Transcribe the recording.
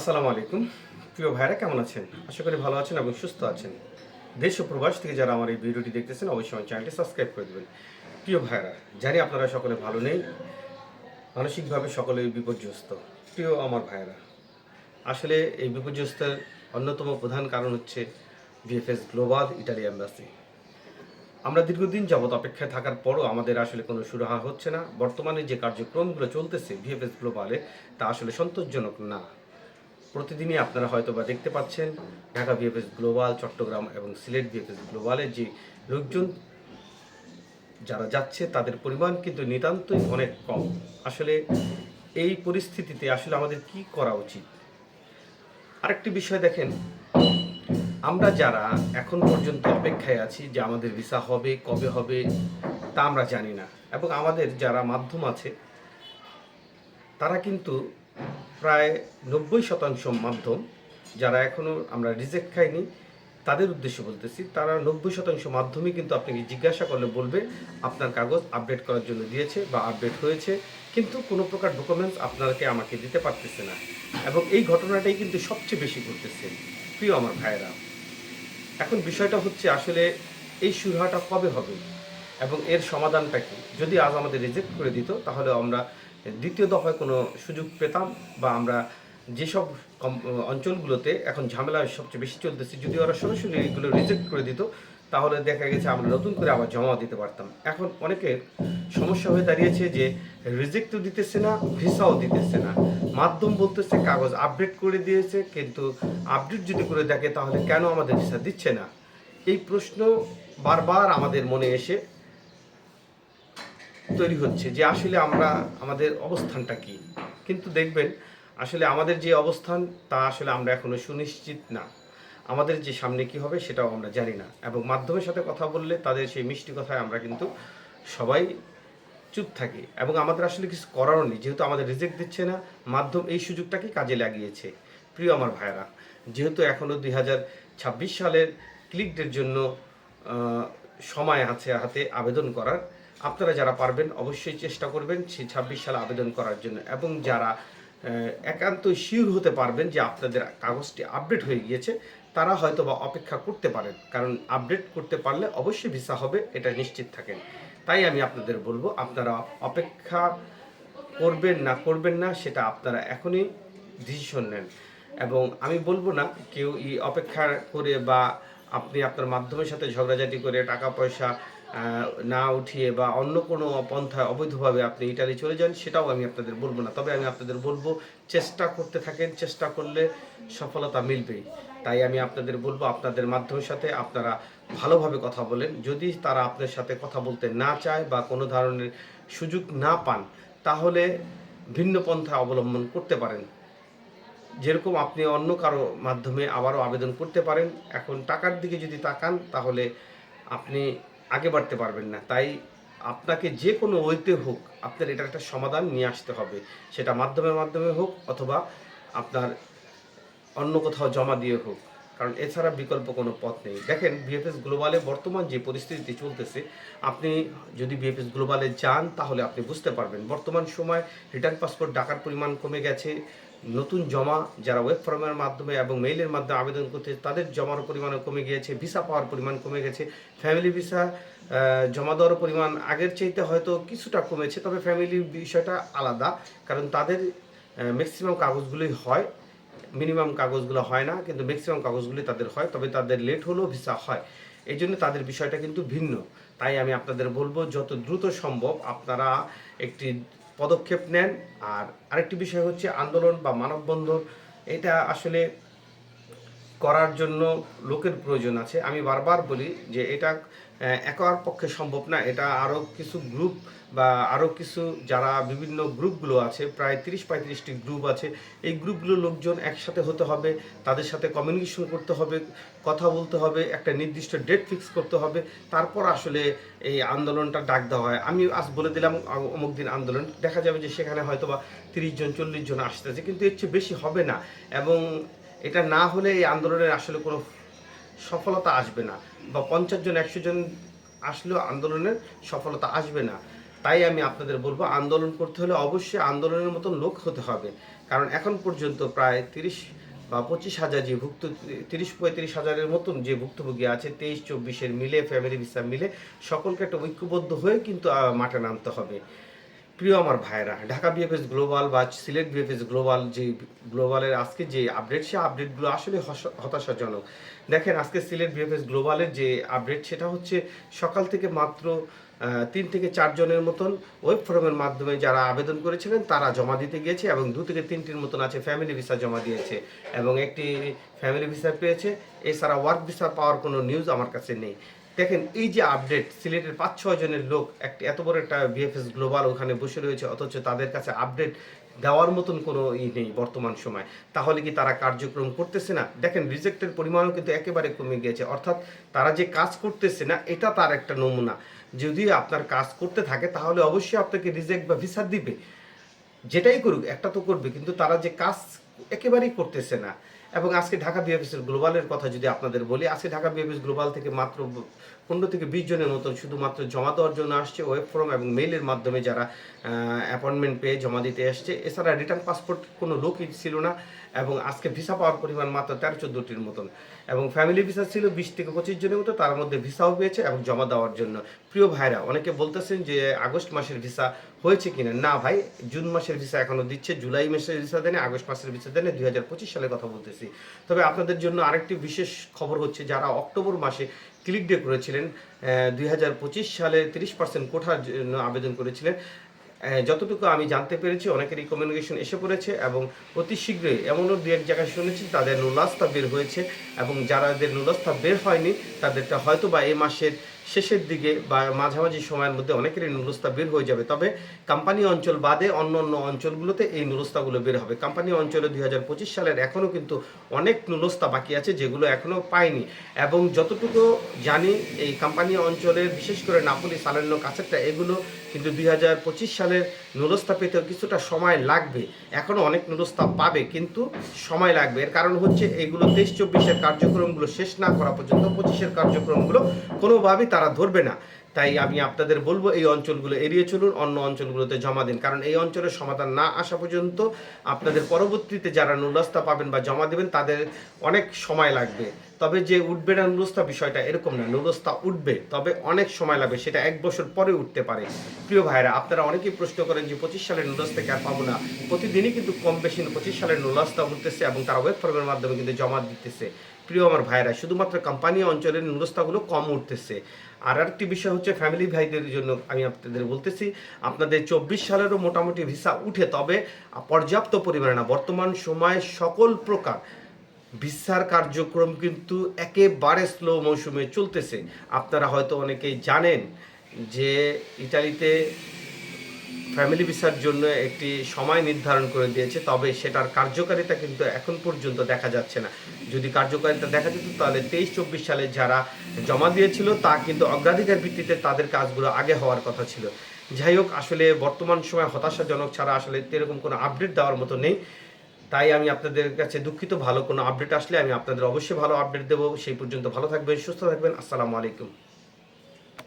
আসসালামু আলাইকুম। প্রিয় ভাইরা কেমন আছেন? আশা করি ভালো আছেন এবং সুস্থ আছেন। দেশ ও প্রবাস থেকে যারা আমার এই ভিডিওটি দেখতেছেন, অবশ্যই আমার চ্যানেলটি সাবস্ক্রাইব করে দেবেন। প্রিয় ভাইরা জানি আপনারা সকলে ভালো নেই, মানসিকভাবে সকলে বিপর্যস্ত। প্রিয় আমার ভাইরা আসলে এই বিপর্যস্তের অন্যতম প্রধান কারণ হচ্ছে বিএফএস গ্লোবাল ইটালি অ্যাম্বাসি আমরা দীর্ঘদিন যাবৎ অপেক্ষায় থাকার পরও আমাদের আসলে কোনো সুরাহা হচ্ছে না। বর্তমানে যে কার্যক্রমগুলো চলতেছে ভিএফএস গ্লোবালে, তা আসলে সন্তোষজনক না। প্রতিদিনই আপনারা হয়তো বা দেখতে পাচ্ছেন ঢাকা ভিএফএস গ্লোবাল, চট্টগ্রাম এবং সিলেট ভিএফএস গ্লোবালের যে লোকজন যারা যাচ্ছে, তাদের পরিমাণ কিন্তু নিতান্তই অনেক কম। আসলে এই পরিস্থিতিতে আসলে আমাদের কি করা উচিত? আরেকটি বিষয় দেখেন, আমরা যারা এখন পর্যন্ত অপেক্ষায় আছি যে আমাদের ভিসা হবে, কবে হবে, তা আমরা জানি না। এবং আমাদের যারা মাধ্যম আছে, তারা কিন্তু প্রায় নব্বই শতাংশ মাধ্যম যারা এখনও আমরা রিজেক্ট খাইনি, তাদের উদ্দেশ্যে বলতেছি, তারা নব্বই শতাংশ মাধ্যমে কিন্তু আপনাকে জিজ্ঞাসা করলে বলবে, আপনার কাগজ আপডেট করার জন্য দিয়েছে বা আপডেট হয়েছে, কিন্তু কোনো প্রকার ডকুমেন্টস আপনাকে আমাকে দিতে পারতেছে না। এবং এই ঘটনাটাই কিন্তু সবচেয়ে বেশি ঘটতেছে, প্রিয় আমার ভাইয়েরা। এখন বিষয়টা হচ্ছে আসলে এই সুরাহাটা কবে হবে? এবং এর সমাধানটা কি? যদি আজ আমাদের রিজেক্ট করে দিত, তাহলে আমরা দ্বিতীয় দফায় কোনো সুযোগ পেতাম বা আমরা যেসব অঞ্চলগুলোতে এখন ঝামেলা সবচেয়ে বেশি চলতেছে যদি ওরা সরাসরি এইগুলো রিজেক্ট করে দিত, তাহলে দেখা গেছে আমরা নতুন করে আবার জমা দিতে পারতাম। এখন অনেকের সমস্যা হয়ে দাঁড়িয়েছে যে রিজেক্টও দিতেছে না, ভিসাও দিতেছে না। মাধ্যম বলতেছে, কাগজ আপডেট করে দিয়েছে, কিন্তু আপডেট যদি করে দেখে, তাহলে কেন আমাদের ভিসা দিচ্ছে না? এই প্রশ্ন বারবার আমাদের মনে এসে তৈরি হচ্ছে যে আসলে আমরা আমাদের অবস্থানটা কি। কিন্তু দেখবেন, আসলে আমাদের যে অবস্থান, তা আসলে আমরা এখনও সুনিশ্চিত না। আমাদের যে সামনে কি হবে, সেটাও আমরা জানি না। এবং মাধ্যমের সাথে কথা বললে তাদের সেই মিষ্টি কথায় আমরা কিন্তু সবাই চুপ থাকি। এবং আমাদের আসলে কিছু করারও নেই, যেহেতু আমাদের রিজেক্ট দিচ্ছে না, মাধ্যম এই সুযোগটাকে কাজে লাগিয়েছে। প্রিয় আমার ভাইরা যেহেতু এখনও দুই হাজার ছাব্বিশ সালের ক্লিকদের জন্য সময় আছে হাতে আবেদন করার আপনারা যারা পারবেন অবশ্যই চেষ্টা করবেন সেই ছাব্বিশ সালে আবেদন করার জন্য। এবং যারা একান্ত শিওর হতে পারবেন যে আপনাদের কাগজটি আপডেট হয়ে গিয়েছে, তারা হয়তো বা অপেক্ষা করতে পারেন। কারণ আপডেট করতে পারলে অবশ্যই ভিসা হবে, এটা নিশ্চিত থাকেন। তাই আমি আপনাদের বলব, আপনারা অপেক্ষা করবেন না করবেন না, সেটা আপনারা এখনই ডিসিশন নেন। এবং আমি বলব না, কেউ ই অপেক্ষা করে বা আপনি আপনার মাধ্যমের সাথে ঝগড়াঝাটি করে টাকা পয়সা না উঠিয়ে বা অন্য কোনো পন্থায় অবৈধভাবে আপনি ইটালি চলে যান, সেটাও আমি আপনাদের বলব না। তবে আমি আপনাদের বলব, চেষ্টা করতে থাকেন, চেষ্টা করলে সফলতা মিলবেই। তাই আমি আপনাদের বলব, আপনাদের মাধ্যমের সাথে আপনারা ভালোভাবে কথা বলেন। যদি তারা আপনার সাথে কথা বলতে না চায় বা কোনো ধরনের সুযোগ না পান, তাহলে ভিন্ন পন্থা অবলম্বন করতে পারেন। যেরকম আপনি অন্য কারও মাধ্যমে আবারও আবেদন করতে পারেন। এখন টাকার দিকে যদি তাকান, তাহলে আপনি আগে বাড়তে পারবেন না। তাই আপনাকে যে কোনো ওইতে হোক আপনার এটার একটা সমাধান নিয়ে আসতে হবে। সেটা মাধ্যমের মাধ্যমে হোক অথবা আপনার অন্য কোথাও জমা দিয়ে হোক। কারণ এছাড়া বিকল্প কোনো পথ নেই। দেখেন বিএফএস গ্লোবালে বর্তমান যে পরিস্থিতি চলতেছে, আপনি যদি বিএফএস গ্লোবালে যান, তাহলে আপনি বুঝতে পারবেন। বর্তমান সময় রিটার্ন পাসপোর্ট ডাকার পরিমাণ কমে গেছে। নতুন জমা যারা ওয়েব ফর্মের মাধ্যমে এবং মেইলের মাধ্যমে আবেদন করতে তাদের জমার পরিমাণও কমে গিয়েছে ভিসা পাওয়ার পরিমাণ কমে গেছে। ফ্যামিলি ভিসা জমা দেওয়ার পরিমাণ আগের চাইতে হয়তো কিছুটা কমেছে, তবে ফ্যামিলি বিষয়টা আলাদা, কারণ তাদের ম্যাক্সিমাম কাগজগুলোই হয়। মিনিমাম কাগজগুলো হয় না, কিন্তু ম্যাক্সিমাম কাগজগুলি তাদের হয়, তবে তাদের লেট হলেও ভিসা হয়। এই জন্য তাদের বিষয়টা কিন্তু ভিন্ন। তাই আমি আপনাদের বলব, যত দ্রুত সম্ভব আপনারা একটি পদক্ষেপ নেন। আর আরেকটি বিষয় হচ্ছে আন্দোলন বা মানববন্ধন এটা আসলে করার জন্য লোকের প্রয়োজন আছে। আমি বারবার বলি যে এটা একার পক্ষে সম্ভব না। এটা আরও কিছু গ্রুপ বা আরও কিছু যারা বিভিন্ন গ্রুপগুলো আছে, প্রায় তিরিশ পঁয়ত্রিশটি গ্রুপ আছে, এই গ্রুপগুলো লোকজন একসাথে হতে হবে, তাদের সাথে কমিউনিকেশন করতে হবে, কথা বলতে হবে, একটা নির্দিষ্ট ডেট ফিক্স করতে হবে, তারপর আসলে এই আন্দোলনটা ডাক দেওয়া হয়। আমি আজ বলে দিলাম, অমুক দিন আন্দোলন, দেখা যাবে যে সেখানে হয়তো বা তিরিশ জন, চল্লিশ জন আসতেছে, কিন্তু এর চেয়ে বেশি হবে না। এবং এটা না হলে এই আন্দোলনের আসলে কোনো সফলতা আসবে না বা পঞ্চাশ জন, একশো জন আসলেও আন্দোলনের সফলতা আসবে না। তাই আমি আপনাদের বলব, আন্দোলন করতে হলে অবশ্যই আন্দোলনের মতন লোক হতে হবে। কারণ এখন পর্যন্ত প্রায় তিরিশ বা পঁচিশ হাজার যে ভুক্ত, তিরিশ পঁয়ত্রিশ হাজারের মতন যে ভুক্তভোগী আছে, তেইশ চব্বিশের মিলে, ফ্যামিলি ভিসা মিলে, সকলকে একটা ঐক্যবদ্ধ হয়ে কিন্তু মাঠে নামতে হবে। প্রিয় আমার ভাইরা ঢাকা বিএফএস গ্লোবাল বা সিলেট বিএফএস গ্লোবাল যে গ্লোবালের আজকে যে আপডেট সে আপডেটগুলো আসলে হতাশাজনক। দেখেন, আজকে সিলেট বিএফএস গ্লোবালের যে আপডেট সেটা হচ্ছে সকাল থেকে মাত্র তিন থেকে চারজনের মতন ওয়েব ফোরামের মাধ্যমে যারা আবেদন করেছিলেন, তারা জমা দিতে গিয়েছে এবং দু থেকে তিনটির মতন আছে ফ্যামিলি ভিসা জমা দিয়েছে এবং একটি ফ্যামিলি ভিসা পেয়েছে। এছাড়া ওয়ার্ক ভিসা পাওয়ার কোনো নিউজ আমার কাছে নেই। দেখেন, এই যে আপডেট সিলেটের পাঁচ, ছয় জনের লোক, একটা এত বড় একটা বিএফএস গ্লোবাল ওখানে বসে রয়েছে, অথচ তাদের কাছে আপডেট দেওয়ার মতন কোনো ই নেই বর্তমান সময়। তাহলে কি তারা কার্যক্রম করতেছে না? দেখেন রিজেক্টের পরিমাণও কিন্তু একেবারে কমে গিয়েছে। অর্থাৎ তারা যে কাজ করতেছে না, এটা তার একটা নমুনা। যদি আপনার কাজ করতে থাকে, তাহলে অবশ্যই আপনাকে রিজেক্ট বা ভিসা দিবে। যেটাই করুক, একটা তো করবে, কিন্তু তারা যে কাজ একেবারেই করতেছে না। এবং আজকে ঢাকা বিএফএস গ্লোবালের কথা যদি আপনাদের বলি, আজকে ঢাকা বিএফএস গ্লোবাল থেকে মাত্র পনেরো থেকে বিশ জনের মতন শুধুমাত্র জমা দেওয়ার জন্য আসছে ওয়েব ফর্ম এবং মেইলের মাধ্যমে যারা অ্যাপয়েন্টমেন্ট পেয়ে জমা দিতে আসছে এছাড়া রিটার্ন পাসপোর্ট কোনো লোকই ছিল না এবং আজকে ভিসা পাওয়ার পরিমাণ মাত্র তেরো চোদ্দোটির মতন এবং ফ্যামিলি ভিসা ছিল বিশ থেকে পঁচিশ জনের মতো, তার মধ্যে ভিসাও পেয়েছে এবং জমা দেওয়ার জন্য। প্রিয় ভাইরা, অনেকে বলতেছেন যে আগস্ট মাসের ভিসা হয়েছে কিনা? না ভাই, জুন মাসের ভিসা এখনও দিচ্ছে, জুলাই মাসের ভিসা দেনে আগস্ট মাসের ভিসা দেনে দুই সালের কথা বলতেছি। তবে আপনাদের জন্য আরেকটি বিশেষ খবর হচ্ছে, যারা অক্টোবর মাসে ক্লিক ডে করেছিলেন দুই হাজার পঁচিশ সালে তিরিশ পার্সেন্ট কোঠার জন্য আবেদন করেছিলেন। যতটুকু আমি জানতে পেরেছি, অনেকেরই কমিউনিকেশন এসে পড়েছে এবং অতি শীঘ্রই এমনও দু এক জায়গায় শুনেছি, তাদের নুলাস্তা বের হয়েছে এবং যারাদের নুলাস্তা বের হয়নি তাদেরটা হয়তো বা এই মাসের শেষের দিকে বা মাঝামাঝি সময়ের মধ্যে অনেকেরই নুরস্তা বের হয়ে যাবে। তবে কোম্পানি অঞ্চল বাদে অন্য অন্য অঞ্চলগুলোতে এই নুরস্তাগুলো বের হবে। কোম্পানি অঞ্চলে দুই হাজার পঁচিশ সালের এখনও কিন্তু অনেক নুরস্তা বাকি আছে, যেগুলো এখনও পায়নি। এবং যতটুকু জানি, এই কোম্পানি অঞ্চলের বিশেষ করে নাপুলি সালান্য কাছেরটা এগুলো কিন্তু দুই হাজার পঁচিশ সালের নুরস্তা পেতেও কিছুটা সময় লাগবে। এখনও অনেক নুরস্তা পাবে, কিন্তু সময় লাগবে। এর কারণ হচ্ছে এইগুলো তেইশ চব্বিশের কার্যক্রমগুলো শেষ না করা পর্যন্ত পঁচিশের কার্যক্রমগুলো কোনোভাবেই তারা ধরবে না। তাই আমি আপনাদের বলব, এই অঞ্চলগুলো এড়িয়ে চলুন, অন্য অঞ্চলগুলোতে জমা দিন। কারণ এই অঞ্চলের সমাধান না আসা পর্যন্ত আপনাদের পরবর্তীতে যারা নুরস্তা পাবেন বা জমা দেবেন, তাদের অনেক সময় লাগবে। তবে যে উঠবে না নুরস্তা বিষয়টা এরকম না। নুরস্তা উঠবে, তবে অনেক সময় লাগবে, সেটা এক বছর পরে উঠতে পারে। প্রিয় ভাইরা আপনারা অনেকেই প্রশ্ন করেন যে, পঁচিশ সালের নুরস্তা কে আর পাবো না? প্রতিদিনই কিন্তু কম বেশি পঁচিশ সালের নুরস্তা উঠতেছে এবং তারা ওয়েব ফর্মের মাধ্যমে কিন্তু জমা দিতেছে। প্রিয় আমার ভাইরা, শুধুমাত্র কোম্পানি অঞ্চলের নুরস্তাগুলো কম উঠতেছে। আর আরেকটি বিষয় হচ্ছে ফ্যামিলি ভাইদের জন্য আমি আপনাদের বলতেছি, আপনাদের চব্বিশ সালেরও মোটামুটি ভিসা উঠে, তবে পর্যাপ্ত পরিমাণে না। বর্তমান সময়ে সকল প্রকার ভিসার কার্যক্রম কিন্তু একেবারে স্লো মৌসুমে চলতেছে। আপনারা হয়তো অনেকেই জানেন যে ইটালিতে ফ্যামিলি ভিসার জন্য একটি সময় নির্ধারণ করে দিয়েছে, তবে সেটার কার্যকারিতা কিন্তু এখন পর্যন্ত দেখা যাচ্ছে না। যদি কার্যকারিতা দেখা যেত, তাহলে তেইশ চব্বিশ সালে যারা জমা দিয়েছিল, তা কিন্তু অগ্রাধিকার ভিত্তিতে তাদের কাজগুলো আগে হওয়ার কথা ছিল। যাই হোক, আসলে বর্তমান সময় হতাশাজনক ছাড়া আসলে এরকম কোনো আপডেট দেওয়ার মতো নেই। তাই আমি আপনাদের কাছে দুঃখিত, ভালো কোনো আপডেট আসলে আমি আপনাদের অবশ্যই ভালো আপডেট দেবো। সেই পর্যন্ত ভালো থাকবেন, সুস্থ থাকবেন। আসসালামু আলাইকুম।